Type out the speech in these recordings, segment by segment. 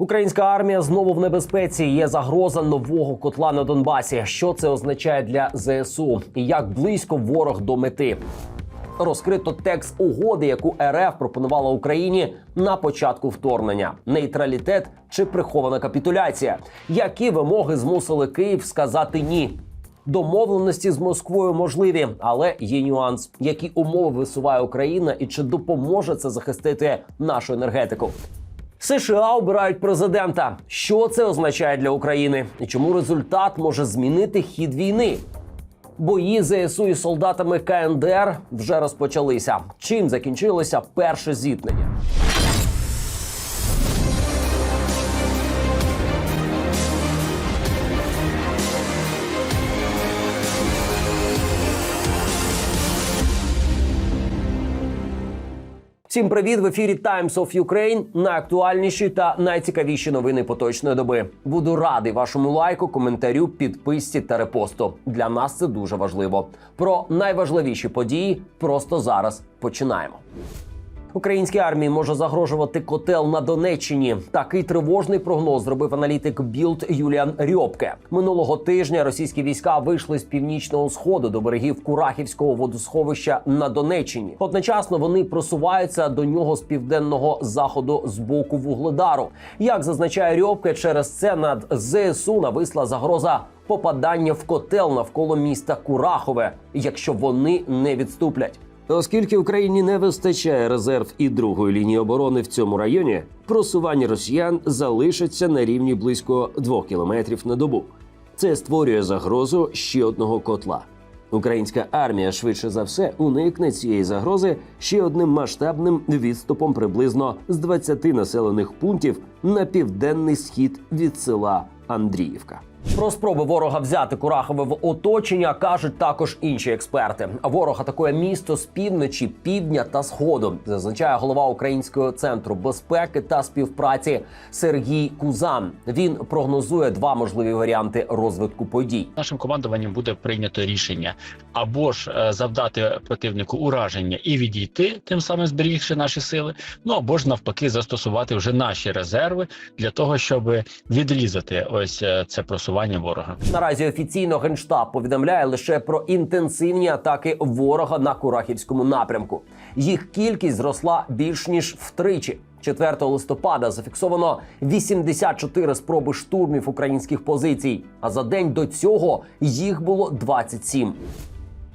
Українська армія знову в небезпеці. Є загроза нового котла на Донбасі. Що це означає для ЗСУ? І як близько ворог до мети? Розкрито текст угоди, яку РФ пропонувала Україні на початку вторгнення: нейтралітет чи прихована капітуляція. Які вимоги змусили Київ сказати ні? Домовленості з Москвою можливі, але є нюанс, які умови висуває Україна, і чи допоможе це захистити нашу енергетику. США обирають президента. Що це означає для України? І чому результат може змінити хід війни? Бої ЗСУ із солдатами КНДР вже розпочалися. Чим закінчилося перше зіткнення? Всім привіт в ефірі Times of Ukraine. Найактуальніші та найцікавіші новини поточної доби. Буду радий вашому лайку, коментарю, підписці та репосту. Для нас це дуже важливо. Про найважливіші події просто зараз починаємо. Українській армії може загрожувати котел на Донеччині. Такий тривожний прогноз зробив аналітик Білд Юліан Рьопке. Минулого тижня російські війська вийшли з північного сходу до берегів Курахівського водосховища на Донеччині. Одночасно вони просуваються до нього з південного заходу з боку вугледару. Як зазначає Рьопке, через це над ЗСУ нависла загроза попадання в котел навколо міста Курахове, якщо вони не відступлять. Оскільки Україні не вистачає резерв і другої лінії оборони в цьому районі, просування росіян залишиться на рівні близько двох кілометрів на добу. Це створює загрозу ще одного котла. Українська армія швидше за все уникне цієї загрози ще одним масштабним відступом приблизно з 20 населених пунктів на південний схід від села Андріївка. Про спроби ворога взяти Курахове в оточення кажуть також інші експерти. Ворог атакує місто з півночі, півдня та сходу, зазначає голова Українського центру безпеки та співпраці Сергій Кузан. Він прогнозує два можливі варіанти розвитку подій. Нашим командуванням буде прийнято рішення або ж е, завдати противнику ураження і відійти, тим самим зберігши наші сили. Ну або ж навпаки, застосувати вже наші резерви для того, щоб відрізати ось е, це просування ворога. Наразі офіційно генштаб повідомляє лише про інтенсивні атаки ворога на Курахівському напрямку. Їх кількість зросла більш ніж втричі. 4 листопада зафіксовано 84 спроби штурмів українських позицій. А за день до цього їх було 27.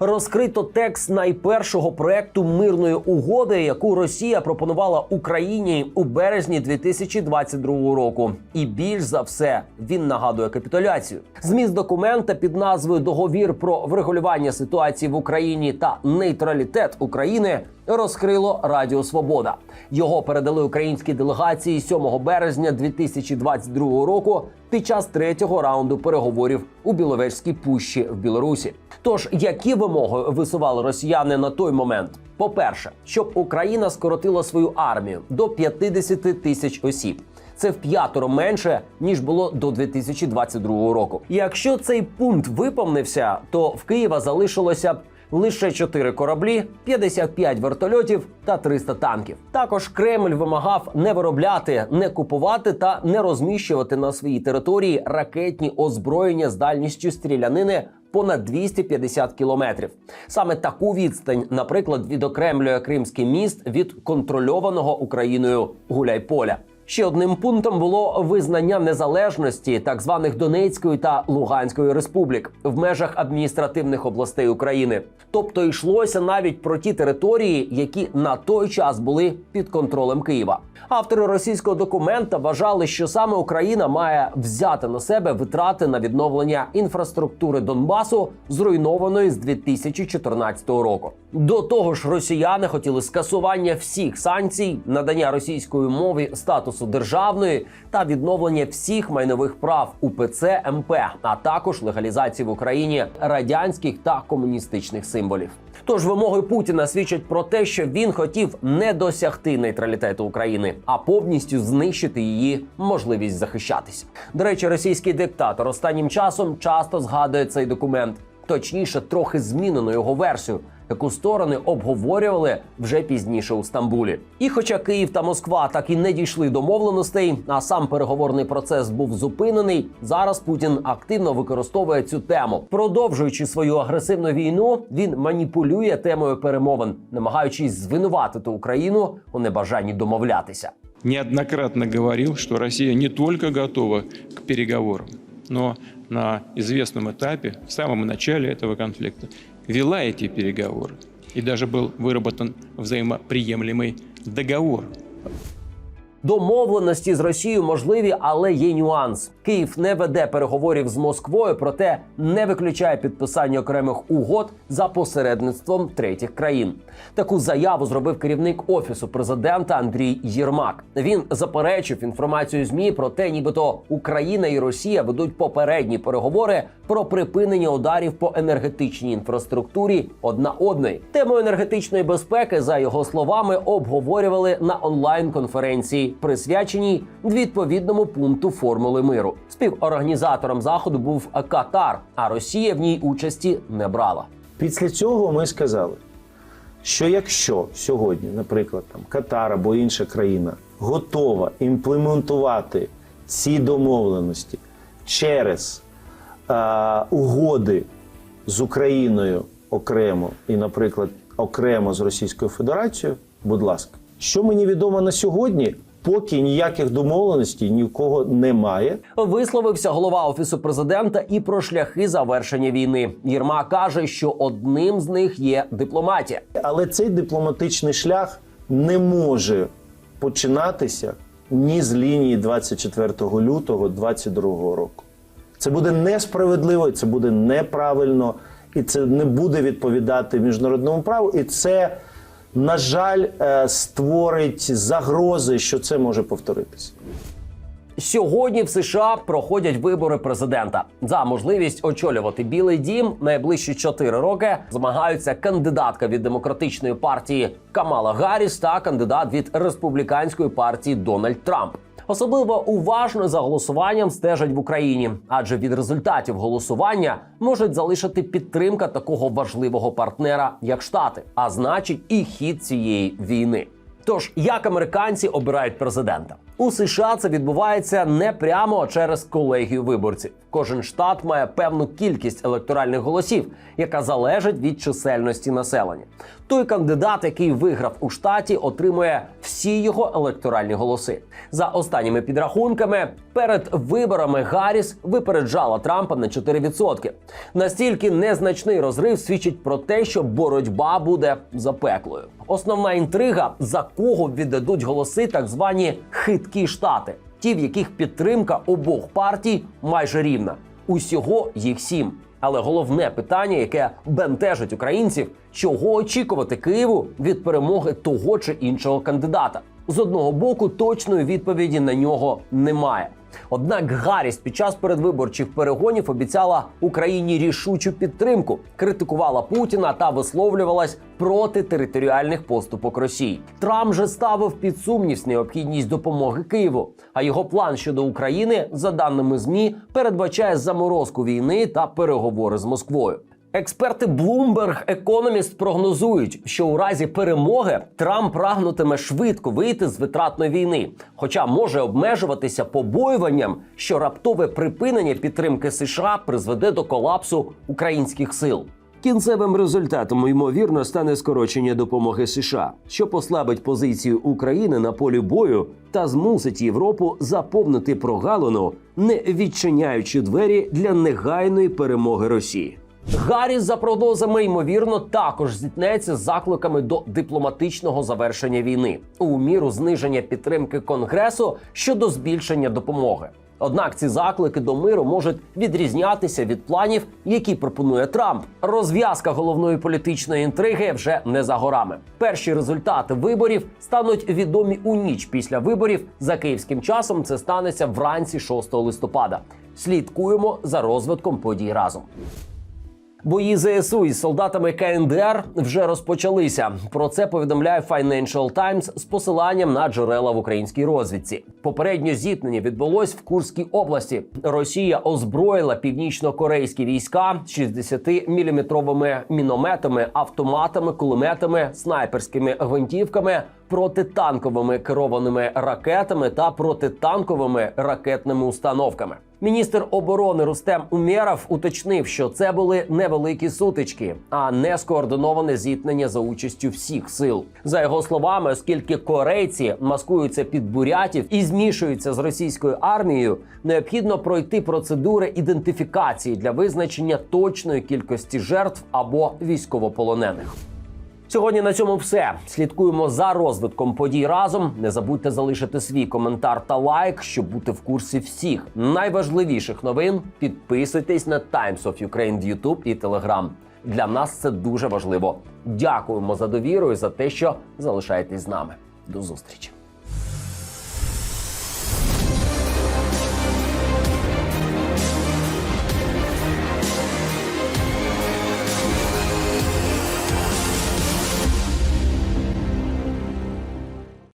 Розкрито текст найпершого проекту мирної угоди, яку Росія пропонувала Україні у березні 2022 року. І більш за все він нагадує капітуляцію. Зміст документа під назвою Договір про врегулювання ситуації в Україні та нейтралітет України розкрило Радіо Свобода. Його передали українській делегації 7 березня 2022 року під час третього раунду переговорів у Біловежській пущі в Білорусі. Тож які вимоги висували росіяни на той момент? По-перше, щоб Україна скоротила свою армію до 50 тисяч осіб. Це в п'ятеро менше ніж було до 2022 року. Якщо цей пункт виповнився, то в Києва залишилося лише 4 кораблі, 55 вертольотів та 300 танків. Також Кремль вимагав не виробляти, не купувати та не розміщувати на своїй території ракетні озброєння з дальністю стрілянини. Понад 250 кілометрів. Саме таку відстань, наприклад, відокремлює Кримський міст від контрольованого Україною Гуляйполя. Ще одним пунктом було визнання незалежності так званих Донецької та Луганської республік в межах адміністративних областей України. Тобто йшлося навіть про ті території, які на той час були під контролем Києва. Автори російського документа вважали, що саме Україна має взяти на себе витрати на відновлення інфраструктури Донбасу, зруйнованої з 2014 року. До того ж, росіяни хотіли скасування всіх санкцій, надання російської мови статусу державної та відновлення всіх майнових прав УПЦ МП, а також легалізації в Україні радянських та комуністичних символів. Тож вимоги Путіна свідчать про те, що він хотів не досягти нейтралітету України, а повністю знищити її можливість захищатись. До речі, російський диктатор останнім часом часто згадує цей документ, точніше, трохи змінено його версію. Яку сторони обговорювали вже пізніше у Стамбулі. І хоча Київ та Москва так і не дійшли домовленостей, а сам переговорний процес був зупинений. Зараз Путін активно використовує цю тему, продовжуючи свою агресивну війну, він маніпулює темою перемовин, намагаючись звинуватити Україну у небажанні домовлятися. неоднократно говорил, что Россия не только готова к переговорам, но на известном этапе, в самом начале этого конфликта, вела эти переговоры. И даже был выработан взаимоприемлемый договор Домовленості з Росією можливі, але є нюанс. Київ не веде переговорів з Москвою, проте не виключає підписання окремих угод за посередництвом третіх країн. Таку заяву зробив керівник офісу президента Андрій Єрмак. Він заперечив інформацію змі про те, нібито Україна і Росія ведуть попередні переговори про припинення ударів по енергетичній інфраструктурі одна одної. Тему енергетичної безпеки, за його словами, обговорювали на онлайн-конференції, присвяченій відповідному пункту формули миру. Співорганізатором заходу був Катар, а Росія в ній участі не брала. Після цього ми сказали, що якщо сьогодні, наприклад, там Катар або інша країна готова імплементувати ці домовленості через е, угоди з Україною окремо і, наприклад, окремо з Російською Федерацією, будь ласка, що мені відомо на сьогодні, поки ніяких домовленостей ні в кого немає. Висловився голова офісу президента і про шляхи завершення війни. Єрмак каже, що одним з них є дипломатія. Але цей дипломатичний шлях не може починатися ні з лінії 24 лютого 2022 року. Це буде несправедливо, це буде неправильно, і це не буде відповідати міжнародному праву. І це, на жаль, е, створить загрози, що це може повторитися. Сьогодні в США проходять вибори президента. За можливість очолювати Білий Дім найближчі 4 роки змагаються кандидатка від демократичної партії Камала Гарріс та кандидат від республіканської партії Дональд Трамп. Особливо уважно за голосуванням стежать в Україні, адже від результатів голосування можуть залишити підтримка такого важливого партнера, як Штати, а значить, і хід цієї війни. Тож як американці обирають президента у США, це відбувається не прямо а через колегію виборців. Кожен штат має певну кількість електоральних голосів, яка залежить від чисельності населення. Той кандидат, який виграв у штаті, отримує всі його електоральні голоси. За останніми підрахунками, перед виборами Гарріс випереджала Трампа на 4%. Настільки незначний розрив свідчить про те, що боротьба буде запеклою. Основна інтрига за кого віддадуть голоси так звані хиткі штати, ті, в яких підтримка обох партій майже рівна. Усього їх сім. Але головне питання, яке бентежить українців, чого очікувати Києву від перемоги того чи іншого кандидата. З одного боку, точної відповіді на нього немає. Однак Гарріс під час передвиборчих перегонів обіцяла Україні рішучу підтримку, критикувала Путіна та висловлювалась проти територіальних поступок Росії. Трамп же ставив під сумнів необхідність допомоги Києву. А його план щодо України, за даними змі, передбачає заморозку війни та переговори з Москвою. Експерти Bloomberg Economist прогнозують, що у разі перемоги Трамп прагнутиме швидко вийти з витратної війни, хоча може обмежуватися побоюванням, що раптове припинення підтримки США призведе до колапсу українських сил. Кінцевим результатом ймовірно стане скорочення допомоги США, що послабить позицію України на полі бою та змусить Європу заповнити прогалину, не відчиняючи двері для негайної перемоги Росії. Гарріс, за прогнозами, ймовірно, також зіткнеться з закликами до дипломатичного завершення війни у міру зниження підтримки конгресу щодо збільшення допомоги. Однак ці заклики до миру можуть відрізнятися від планів, які пропонує Трамп. Розв'язка головної політичної інтриги вже не за горами. Перші результати виборів стануть відомі у ніч після виборів. За київським часом це станеться вранці 6 листопада. Слідкуємо за розвитком подій разом. Бої ЗСУ із солдатами КНДР вже розпочалися. Про це повідомляє Financial Times з посиланням на джерела в українській розвідці. Попереднє зіткнення відбулось в Курській області. Росія озброїла північно-корейські війська 60-мм мінометами, автоматами, кулеметами, снайперськими гвинтівками, протитанковими керованими ракетами та протитанковими ракетними установками. Міністр оборони Рустем Умєров уточнив, що це були невеликі сутички, а не скоординоване зіткнення за участю всіх сил. За його словами, оскільки корейці маскуються під бурятів і змішуються з російською армією, необхідно пройти процедури ідентифікації для визначення точної кількості жертв або військовополонених. Сьогодні на цьому все. Слідкуємо за розвитком подій разом. Не забудьте залишити свій коментар та лайк, щоб бути в курсі всіх найважливіших новин. Підписуйтесь на Times of Ukraine в YouTube і Telegram. Для нас це дуже важливо. Дякуємо за довіру і за те, що залишаєтесь з нами. До зустрічі.